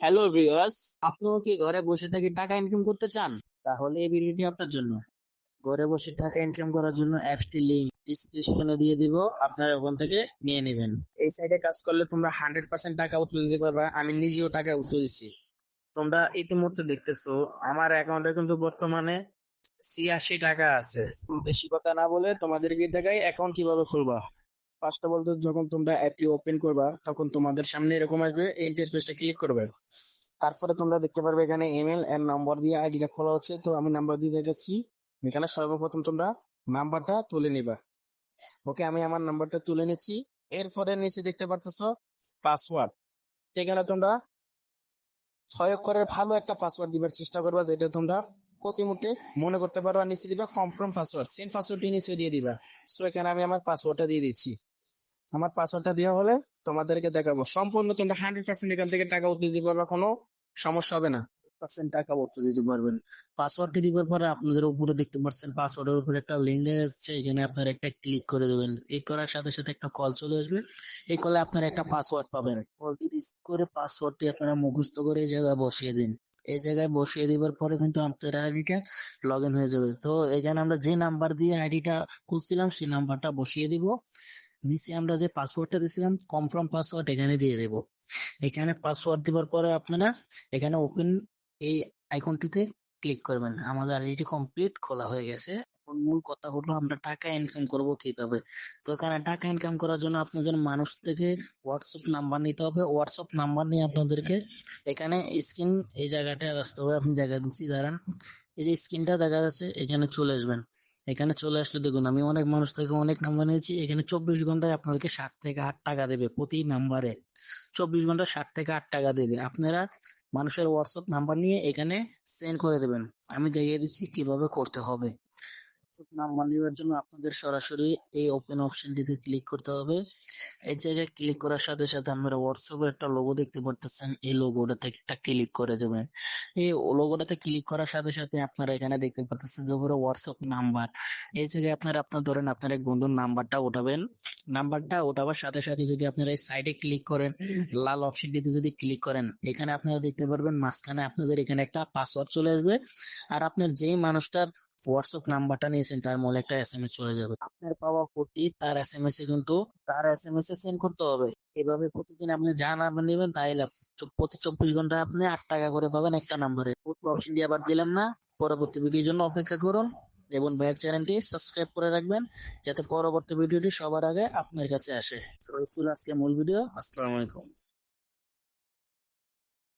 Hello viewers আপনিও কি ঘরে বসে থেকে টাকা ইনকাম করতে চান? তাহলে এই ভিডিওটি আপনার জন্য। ঘরে বসে টাকা ইনকাম করার জন্য অ্যাপসটি লিংক ডিসক্রিপশনে দিয়ে দিব। আপনারা ওখান থেকে নিয়ে নেবেন। এই সাইটে কাজ করলে তোমরা হান্ড্রেড পার্সেন্ট টাকা উঠলে দিতে পারবা। আমি নিজেও টাকা দিচ্ছি তোমরা ইতিমধ্যে দেখতেছো, আমার অ্যাকাউন্টে কিন্তু বর্তমানে ছিয়াশি টাকা আছে। বেশি কথা না বলে তোমাদেরকে দেখাই অ্যাকাউন্ট কীভাবে খুলবা। অফ অল যখন তোমরা অ্যাপটি ওপেন করবা, তখন তোমাদের সামনে এরকম আসবে, এই ইন্টারফেসে ক্লিক করবে। তারপরে তোমরা দেখতে পারবে এখানে ইমেল এর নম্বর দিয়ে আইডিটা খোলা হচ্ছে। তো আমি নাম্বার দিয়ে দেখাচ্ছি। এখানে সর্বপ্রথম তোমরা নাম্বারটা তুলে নিবা। ওকে আমি আমার নাম্বারটা তুলে নিচ্ছি। এরপরে নিচে দেখতে পারতেছো পাসওয়ার্ড এখানে তোমরা ছয় অক্ষরের ভালো একটা পাসওয়ার্ড দিবার চেষ্টা করবা, যেটা তোমরা প্রতি মুহূর্তে মনে করতে পারো। আর নিচে দিবা কনফার্ম পাসওয়ার্ড সেম পাসওয়ার্ডটি নিচে দিয়ে দিবা। সো এখানে আমি আমার পাসওয়ার্ডটা দিয়ে দিচ্ছি। আমার পাসওয়ার্ডটা দেওয়া হলে তোমাদেরকে দেখাবো। সম্পূর্ণ তোমরা হান্ড্রেড পার্সেন্ট এখান থেকে টাকা উঠতে দিতে পারবা, কোনো সমস্যা হবে না। পার্সেন্ট টাকা উঠতে দিতে পারবেন। পাসওয়ার্ডটি দিবার পরে আপনাদের উপরে দেখতে পাচ্ছেন পাসওয়ার্ডের উপরে একটা লিঙ্ক যাচ্ছে এখানে আপনারা একটা ক্লিক করে দেবেন। এই করার সাথে সাথে একটা কল চলে আসবে। এই কলে আপনারা একটা পাসওয়ার্ড পাবেন। কলটি রিসিভ করে পাসওয়ার্ডটি আপনারা মুখস্থ করে এই জায়গায় বসিয়ে দিন। এই জায়গায় বসিয়ে দিবার পরে কিন্তু আপনার আইডিটা লগ ইন হয়ে যাবে। তো এখানে আমরা যে নাম্বার দিয়ে আইডিটা খুলছিলাম, সেই নাম্বারটা বসিয়ে দিব। নিচে আমরা যে পাসওয়ার্ডটা দিয়েছিলাম কনফার্ম পাসওয়ার্ড এখানে দিয়ে দেব। এখানে পাসওয়ার্ড দেওয়ার পরে আপনারা এখানে ওপেন এই আইকনটিতে ক্লিক করবেন। আমাদের আইডিটি কমপ্লিট খোলা হয়ে গেছে। মূল কথা হলো আমরা টাকা ইনকাম করব কীভাবে? তো এখানে টাকা ইনকাম করার জন্য আপনাদের মানুষ থেকে হোয়াটসঅ্যাপ নাম্বার নিতে হবে। হোয়াটসঅ্যাপ নাম্বার নিয়ে আপনাদেরকে এখানে স্ক্রিন এই জায়গাটায় আসতে হবে। আপনি জায়গা দিচ্ছি, দাঁড়ান। এই যে স্ক্রিনটা দেখা যাচ্ছে, এখানে চলে আসবেন। এখানে চলে আসলে দেখুন, আমি অনেক মানুষ থেকে অনেক নাম্বার নিয়েছি। এখানে চব্বিশ ঘন্টায় আপনাদেরকে ষাট থেকে আট টাকা দেবে প্রতি নাম্বারে চব্বিশ ঘণ্টা ষাট থেকে আট টাকা দেবে। আপনারা মানুষের হোয়াটসঅ্যাপ নাম্বার নিয়ে এখানে সেন্ড করে দেবেন। আমি দেখিয়ে দিচ্ছি কীভাবে করতে হবে। নাম্বার নেওয়ার জন্য আপনাদের সরাসরি এই ওপেন অপশনটিতে ক্লিক করতে হবে। এই জায়গায় ক্লিক করার সাথে সাথে আপনারা হোয়াটসঅ্যাপের একটা লোগো দেখতে পারতেছেন। এই লোগোটাতে একটা ক্লিক করে দেবেন। এই লোগোটাতে ক্লিক করার সাথে সাথে আপনারা এখানে দেখতে পাচ্ছেন যে উপরে হোয়াটসঅ্যাপ নাম্বার এই জায়গায় আপনারা, আপনার ধরেন আপনার এক বন্ধুর নাম্বারটা উঠাবেন নাম্বারটা ওঠাবার সাথে সাথে যদি আপনারা এই সাইডে ক্লিক করেন, লাল অপশনটিতে যদি ক্লিক করেন, এখানে আপনারা দেখতে পারবেন মাঝখানে আপনাদের এখানে একটা পাসওয়ার্ড চলে আসবে। আর আপনার যেই মানুষটার হোয়াটসঅ্যাপ নাম্বারটা নিয়েছেন, তার মূলে একটা এস এম এস চলে যাবে। আপনার পাওয়া প্রতি তার এস এম এস এ কিন্তু, তার এস এম এস এ সেন্ড করতে হবে। এভাবে প্রতিদিন আপনি যা নাম্বার নেবেন, তাই লাভ। প্রতি চব্বিশ ঘণ্টা আপনি আট টাকা করে পাবেন একটা নাম্বারে অপশন দিয়ে আবার দিলাম না। পরবর্তী ভিডিওর জন্য অপেক্ষা করুন। এবং ভাইয়ের চ্যানেলটি সাবস্ক্রাইব করে রাখবেন, যাতে পরবর্তী ভিডিওটি সবার আগে আপনার কাছে আসে। আজকে মূল ভিডিও আসসালামু আলাইকুম।